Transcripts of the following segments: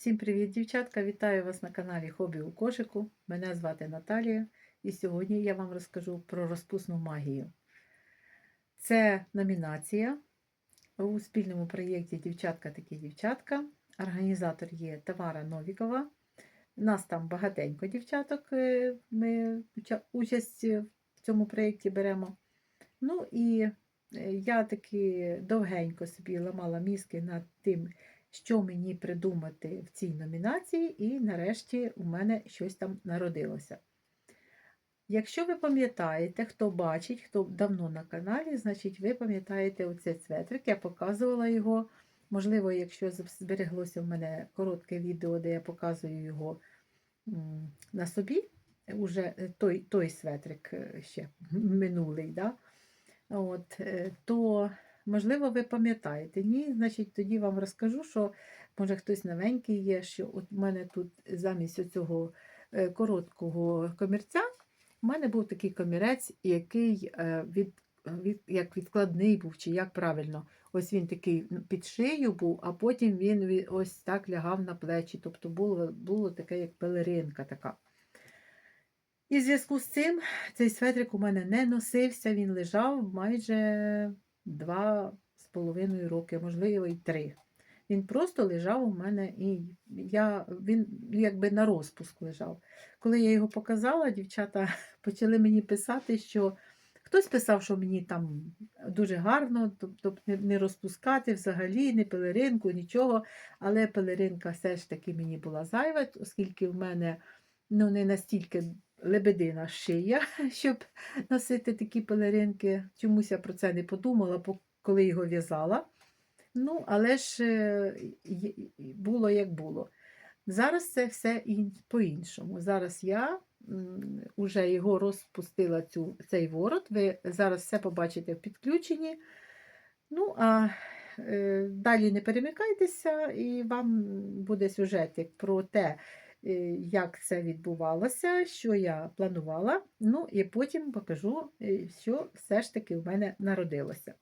Всім привіт, дівчатка! Вітаю вас на каналі Хобі у кошику. Мене звати Наталія, і сьогодні я вам розкажу про розпусну магію. Це номінація у спільному проєкті Дівчатка такі дівчатка. Організатор є Тамара Новікова. Нас там багатенько дівчаток. е, Ми участь в цьому проєкті беремо. Ну і е, я таки довгенько собі ламала мізки над тим, що мені придумати в цій номінації, і нарешті у мене щось там народилося. Якщо ви пам'ятаєте, хто бачить, хто давно на каналі, значить ви пам'ятаєте оцей цветрик, я показувала його. Можливо, якщо збереглося в мене коротке відео, де я показую його на собі, уже е, той, той светрик е, ще минулий, да? От, е, то Можливо, ви пам'ятаєте. Ні, значить, тоді вам розкажу, що може хтось новенький є, що от у мене тут замість цього короткого комірця, у мене був такий комірець, який е, від, від, як відкладний був, чи як правильно. Ось він такий під шию був, а потім він ось так лягав на плечі. Тобто було, було таке, як пелеринка така. І в зв'язку з цим цей светрик у мене не носився, він лежав майже два з половиною роки, можливо, і три. Він просто лежав у мене і я, він якби на розпуск лежав. Коли я його показала, дівчата почали мені писати, що хтось писав, що мені там дуже гарно, тобто не, розпускати взагалі, не пелеринку, нічого. Але пелеринка все ж таки мені була зайва, оскільки в мене ну, не настільки лебедина шия, щоб носити такі пелеринки. Чомусь я про це не подумала, коли його в'язала. Ну, але ж е, було як було. Зараз це все по-іншому. Зараз я м, уже його розпустила цю, цей ворот. Ви зараз все побачите в підключенні. Ну, а е, далі не перемикайтеся, і вам буде сюжетик про те, як це відбувалося, що я планувала. Ну, і потім покажу, е, що все ж таки в мене народилося.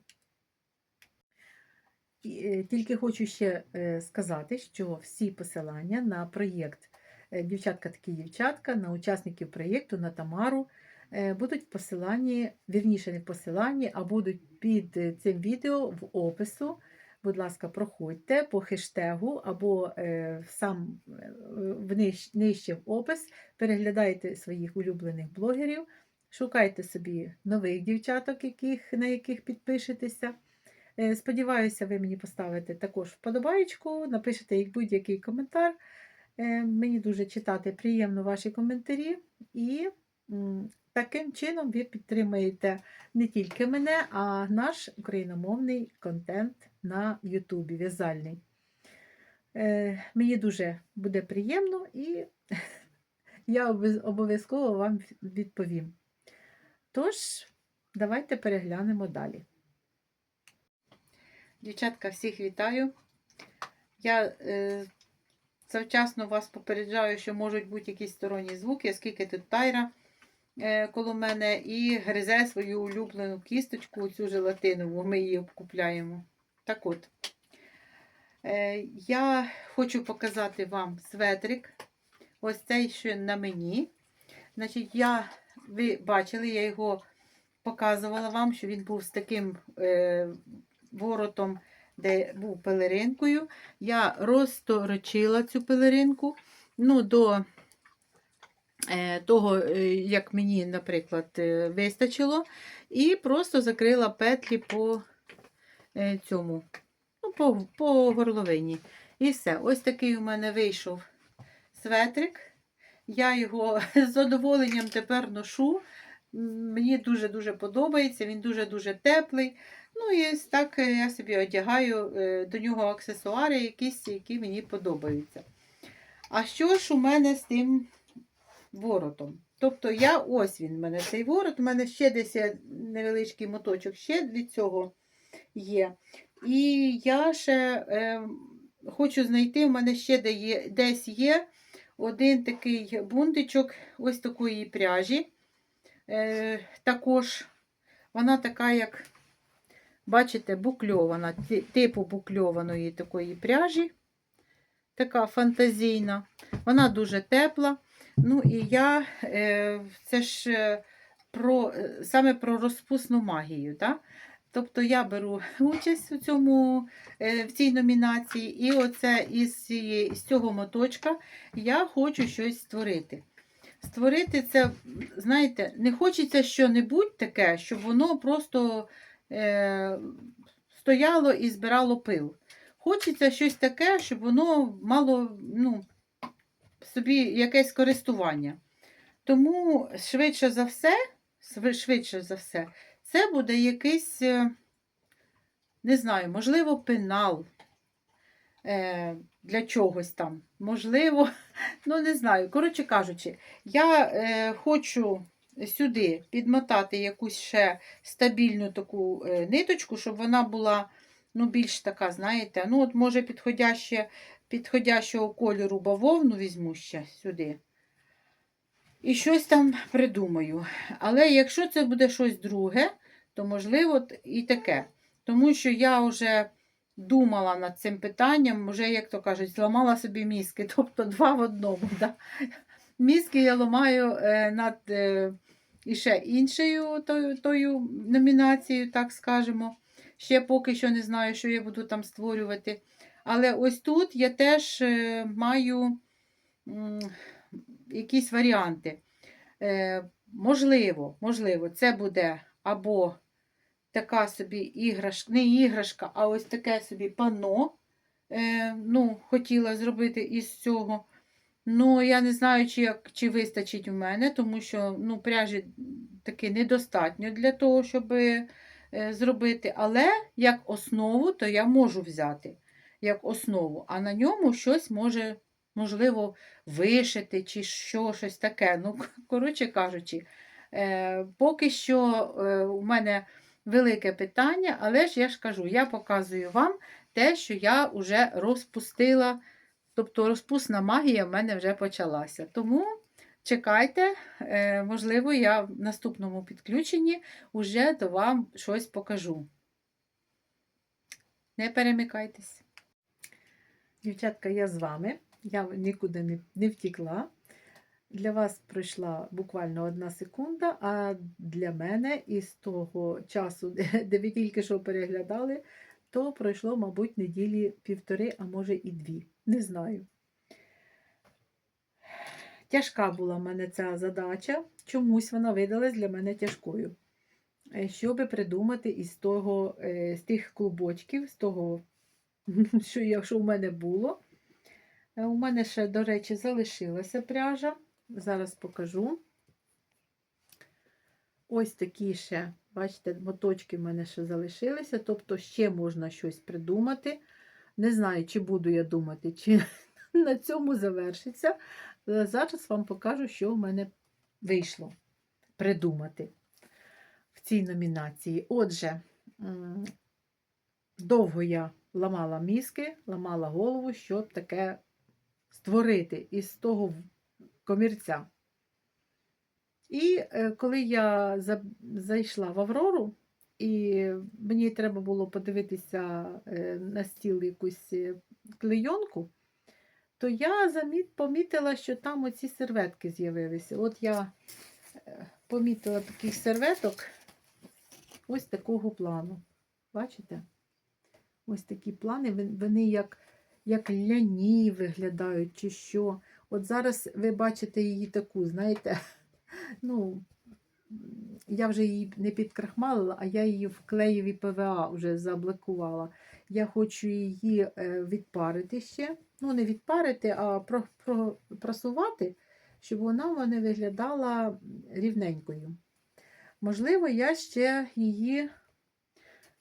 Е, Тільки хочу ще е, сказати, що всі посилання на проєкт е, Дівчатка такі дівчатка, на учасників проєкту, на Тамару е, будуть в посиланні, вірніше не в посиланні, а будуть під е, цим відео в опису. Будь ласка, проходьте по хештегу або е, сам е, нижче в опис, переглядайте своїх улюблених блогерів, шукайте собі нових дівчаток, яких, на яких підпишетеся. Е, Сподіваюся, ви мені поставите також вподобаєчку, напишете будь-який коментар. Мені дуже читати приємно ваші коментарі. І таким чином ви підтримуєте не тільки мене, а наш україномовний контент на Ютубі в'язальний. Е, Мені дуже буде приємно і я обов'язково вам відповім. Тож, давайте переглянемо далі. Дівчатка, всіх вітаю. Я е, завчасно вас попереджаю, що можуть бути якісь сторонні звуки, оскільки тут тайра е, коло мене і гризе свою улюблену кісточку, цю желатинову, ми її обкупляємо. Так от, е, я хочу показати вам светрик. Ось цей, що на мені. Значить, я, ви бачили, я його показувала вам, що він був з таким е, воротом, де був пелеринкою. Я розторочила цю пелеринку ну, до е, того, е, як мені, наприклад, е, вистачило, і просто закрила петлі по цьому, ну, по, по горловині. І все. Ось такий у мене вийшов светрик. Я його з задоволенням тепер ношу. Мені дуже-дуже подобається, він дуже-дуже теплий. Ну і так е, я собі одягаю е, до нього аксесуари, якісь, які мені подобаються. А що ж у мене з тим воротом? Тобто я ось він, у мене цей ворот, у мене ще десь невеличкий моточок ще від цього є. І я ще е, хочу знайти, у мене ще де є, десь є один такий бунтичок ось такої пряжі. Е, також вона така, як, бачите, букльована, типу букльованої такої пряжі. така фантазійна. Вона дуже тепла. Ну і я е, це ж е, про, е, саме про розпусну магію. Да? Тобто я беру участь у цьому, е, в цій номінації, і оце із, цієї- з цього моточка я хочу щось створити. Створити це, знаєте, не хочеться що-небудь таке, щоб воно просто е, стояло і збирало пил. Хочеться щось таке, щоб воно мало ну, собі якесь користування. Тому швидше за все, швидше за все, це буде якийсь, е, не знаю, можливо, пенал е, для чогось там. Можливо, ну не знаю. Коротше кажучи, я е, хочу сюди підмотати якусь ще стабільну таку ниточку, щоб вона була ну, більш така, знаєте, ну, от може підходящого кольору бавовну візьму ще сюди. І щось там придумаю. Але якщо це буде щось друге, то можливо і таке. Тому що я вже думала над цим питанням, вже, як то кажуть, зламала собі мізки, тобто два в одному. Да? Мізки я ламаю е, над е, іще іншою тою, тою номінацією, так скажемо. Ще поки що не знаю, що я буду там створювати. Але ось тут я теж е, маю якісь варіанти. Е, можливо, можливо, це буде або така собі іграшка, не іграшка, а ось таке собі панно. Е, ну, хотіла зробити із цього. Ну, я не знаю, чи, як, чи вистачить в мене, тому що ну, пряжі таки недостатньо для того, щоб е, зробити. Але як основу, то я можу взяти як основу, а на ньому щось може, можливо, вишити чи що, щось таке. Ну, коротше кажучи, е, поки що е, у мене велике питання, але ж я ж кажу, я показую вам те, що я вже розпустила. Тобто розпусна магія в мене вже почалася. Тому чекайте, е, можливо, я в наступному підключенні вже до вам щось покажу. Не перемикайтесь. Дівчатка, я з вами. Я нікуди не, втікла. Для вас пройшла буквально одна секунда, а для мене із того часу, де- ви тільки що переглядали, то пройшло, мабуть, неділі півтори, а може і дві. Не знаю. Тяжка була в мене ця задача. Чомусь вона видалась для мене тяжкою. Е, Щоб придумати із того, е, з тих клубочків, з того, що в мене було. Е, У мене ще, до речі, залишилася пряжа. Зараз покажу. Ось такі ще, бачите, моточки в мене ще залишилися, тобто ще можна щось придумати. Не знаю, чи буду я думати, чи на цьому завершиться. Зараз вам покажу, що в мене вийшло придумати в цій номінації. Отже, довго я ламала мізки, ламала голову, щоб таке створити із того комірця. І е, коли я зайшла в Аврору, і мені треба було подивитися е, на стіл якусь е, клейонку, то я помітила, що там оці серветки з'явилися. От я помітила таких серветок ось такого плану. Бачите? Ось такі плани, вони як, як ляні виглядають, чи що. От зараз ви бачите її таку, знаєте, ну, я вже її не підкрахмалила, а я її в клеєві ПВА вже заблокувала. Я хочу її е, відпарити ще. Ну, не відпарити, а про, про, просувати, щоб вона мене виглядала рівненькою. Можливо, я ще її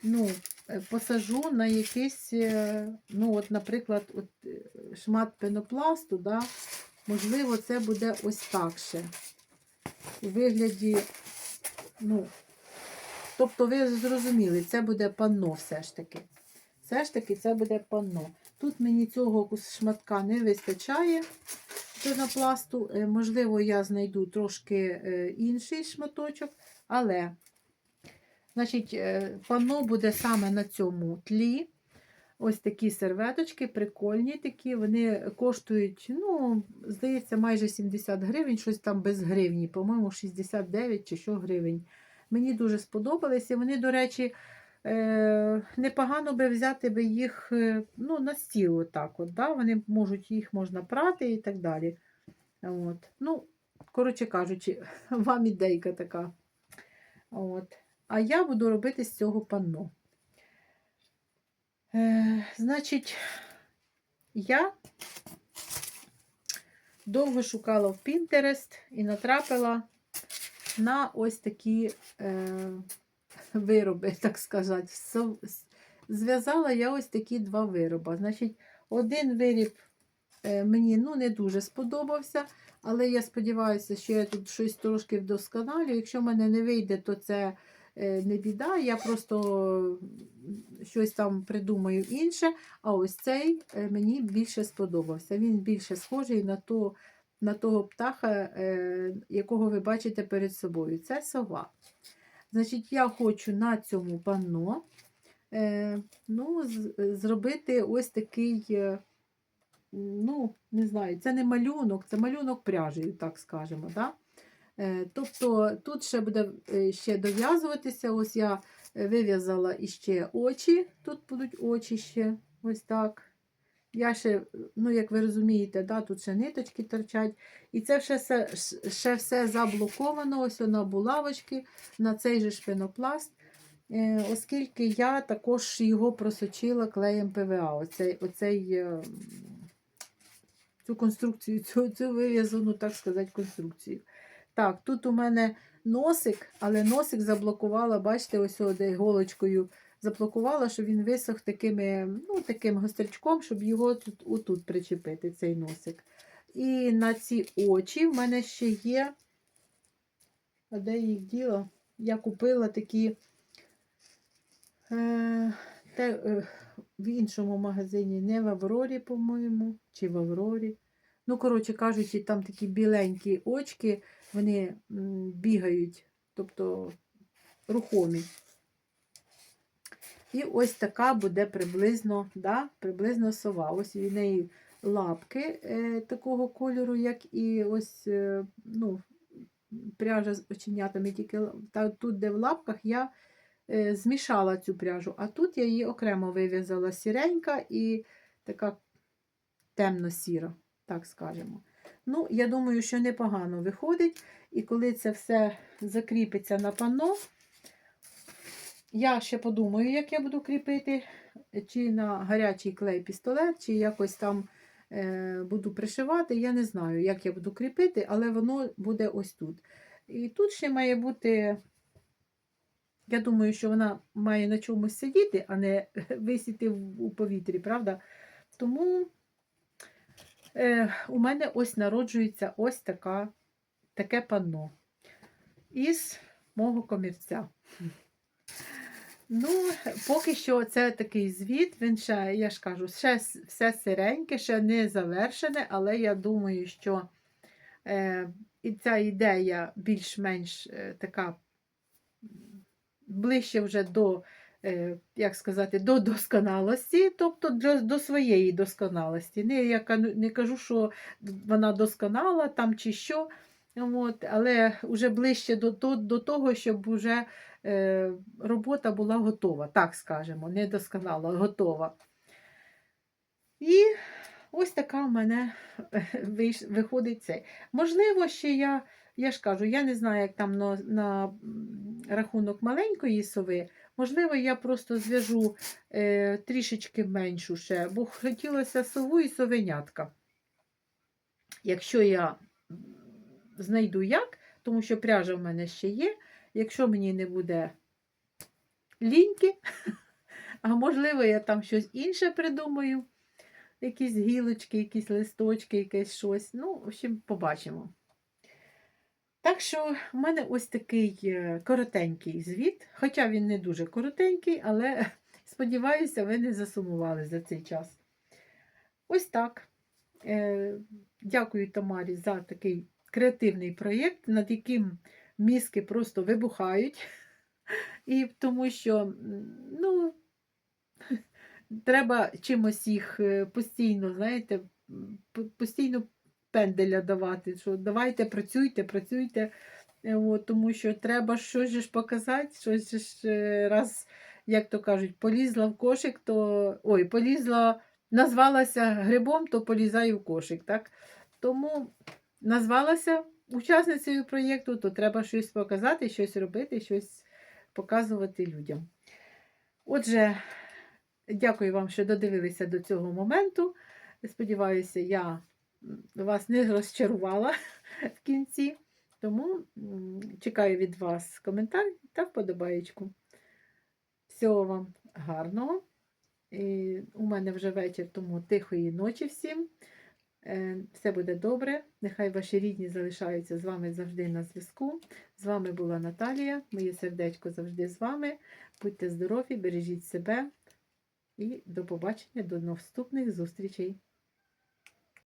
ну, е, посажу на якийсь, е, ну, от, наприклад, от, е, шмат пенопласту, да? можливо, це буде ось так ще. У вигляді, ну, тобто, ви зрозуміли, це буде панно все ж таки. Все ж таки, це буде панно. Тут мені цього шматка не вистачає пенопласту. Можливо, я знайду трошки інший шматочок, але Значить, е, панно буде саме на цьому тлі. ось такі серветочки, прикольні такі. Вони коштують, ну, здається, майже 70 гривень, щось там без гривні, по-моєму, 69 чи що гривень. Мені дуже сподобались. І вони, до речі, е, непогано би взяти би їх е, ну, на стіл. Отак от, да? Вони можуть, їх можна прати і так далі. От. Ну, коротше кажучи, вам ідейка така. От. А я буду робити з цього панно. Е, значить, я довго шукала в Pinterest і натрапила на ось такі е, вироби, так сказати. Зв'язала я ось такі два вироби. Значить, один виріб е, мені ну, не дуже сподобався, але я сподіваюся, що я тут щось трошки вдосконалю. Якщо в мене не вийде, то це не біда. Я просто щось там придумаю інше. А ось цей е, мені більше сподобався. Він більше схожий на, то, на того птаха, е, якого ви бачите перед собою. Це сова. Значить, я хочу на цьому панно е, ну, зробити ось такий. е, Ну, не знаю, це не малюнок, це малюнок пряжею, так скажемо. Да? Е, Тобто тут ще буде е, ще дов'язуватися. Ось я вив'язала іще очі. Тут будуть очі ще ось так. Я ще, ну, як ви розумієте, да, тут ще ниточки торчать. І це ще все, ще все заблоковано, ось на булавочки, на цей же шпинопласт. Е, Оскільки я також його просочила клеєм ПВА. Оцей, оцей, цю конструкцію, цю, цю вив'язану, так сказати, конструкцію. Так, тут у мене носик, але носик заблокувала, бачите, ось де голочкою заблокувала, щоб він висох такими, ну, таким гострячком, щоб його тут, отут причепити, цей носик. І на ці очі в мене ще є. А де їх діло? Я купила такі е, те, е, в іншому магазині, не в Аврорі, по-моєму, чи в Аврорі. Ну, коротше кажучи, там такі біленькі очки, вони бігають, тобто рухомі. І ось така буде приблизно, да, приблизно сова. Ось в неї лапки е, такого кольору, як і ось е, ну, пряжа з оченятами. Тільки та, тут, де в лапках, я е, змішала цю пряжу, а тут я її окремо вив'язала сіренька і така темно-сіра, так скажемо. Ну, я думаю, що непогано виходить. І коли це все закріпиться на панно, я ще подумаю, як я буду кріпити, чи на гарячий клей пістолет, чи якось там е, буду пришивати. Я не знаю, як я буду кріпити, але воно буде ось тут. І тут ще має бути, я думаю, що вона має на чомусь сидіти, а не висіти у повітрі, правда? Тому у мене ось народжується ось така, таке панно із мого комірця. Ну, поки що це такий звіт, він ще, я ж кажу, ще все сиреньке, ще не завершене, але я думаю, що е, і ця ідея більш-менш е, така ближче вже до, е, як сказати, до досконалості, тобто до, до своєї досконалості. Не, я не кажу, що вона досконала там чи що, от, але вже ближче до, до, до того, щоб вже е, робота була готова, так скажемо, не досконала, готова. І ось така в мене виходить цей. Можливо, ще я, я ж кажу, я не знаю, як там на, на рахунок маленької сови. Можливо, я просто зв'яжу е, трішечки меншу ще, бо хотілося сову і совенятка. Якщо я знайду як, тому що пряжа в мене ще є, якщо мені не буде ліньки, а можливо, я там щось інше придумаю, якісь гілочки, якісь листочки, якесь щось. Ну, в общем, побачимо. Так що в мене ось такий е, коротенький звіт, хоча він не дуже коротенький, але сподіваюся, ви не засумували за цей час. Ось так. Е, Дякую Тамарі за такий креативний проєкт, над яким мізки просто вибухають. І тому що, ну, треба чимось їх е, постійно, знаєте, постійно пенделя давати. Що давайте, працюйте, працюйте. Е, От, тому що треба щось ж показати, щось ж е, раз, як то кажуть, полізла в кошик, то ой, полізла, назвалася грибом, то полізай в кошик. Так? Тому назвалася учасницею проєкту, то треба щось показати, щось робити, щось показувати людям. Отже, дякую вам, що додивилися до цього моменту. Сподіваюся, я вас не розчарувала в кінці. Тому чекаю від вас коментар та вподобаєчку. Всього вам гарного. І у мене вже вечір, тому тихої ночі всім. Е, Все буде добре. Нехай ваші рідні залишаються з вами завжди на зв'язку. З вами була Наталія. Моє сердечко завжди з вами. Будьте здорові, бережіть себе і до побачення, до наступних зустрічей.